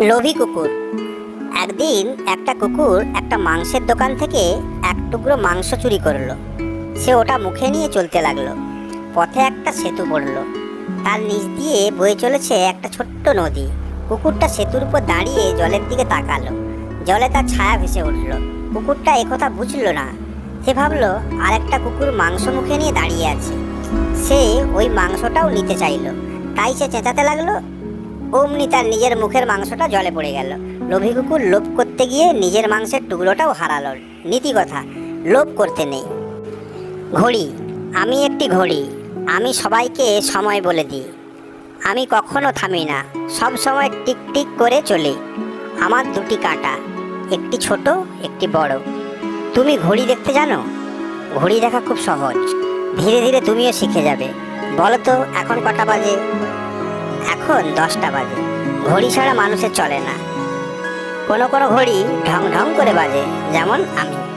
লোভী কুকুর। একদিন একটা কুকুর একটা মাংসের দোকান থেকে এক টুকরো মাংস চুরি করল। সে ওটা মুখে নিয়ে চলতে লাগল। পথে একটা সেতু পড়ল। তার নিচ দিয়ে বয়ে চলেছে একটা ছোট্ট নদী। কুকুরটা সেতুর উপর দাঁড়িয়ে জলের দিকে তাকালো। জলে তার ছায়া ভেসে উঠল। কুকুরটা একথা বুঝলো না। সে ভাবলো, আর একটা কুকুর মাংস মুখে নিয়ে দাঁড়িয়ে আছে। সে ওই মাংসটাও নিতে চাইলো। তাই সে চেঁচাতে লাগল। অমনি তার নিজের মুখের মাংসটা জলে পড়ে গেল। লোভী কুকুর লোভ করতে গিয়ে নিজের মাংসের টুকরোটাও হারালো। নীতি কথা, লোভ করতে নেই। ঘড়ি, আমি একটি ঘড়ি, আমি সবাইকে সময় বলে দিই। আমি কখনো থামি না, সব সময় টিক টিক করে চলি। আমার দুটি কাঁটা, একটি ছোট, একটি বড়। তুমি ঘড়ি দেখতে জানো? ঘড়ি দেখা খুব সহজ। ধীরে ধীরে তুমিও শিখে যাবে। বলো তো, এখন কটা বাজে? এখন দশটা বাজে। ঘড়ি ছাড়া মানুষের চলে না। কোনো কোনো ঘড়ি ঢং ঢং করে বাজে, যেমন আমি।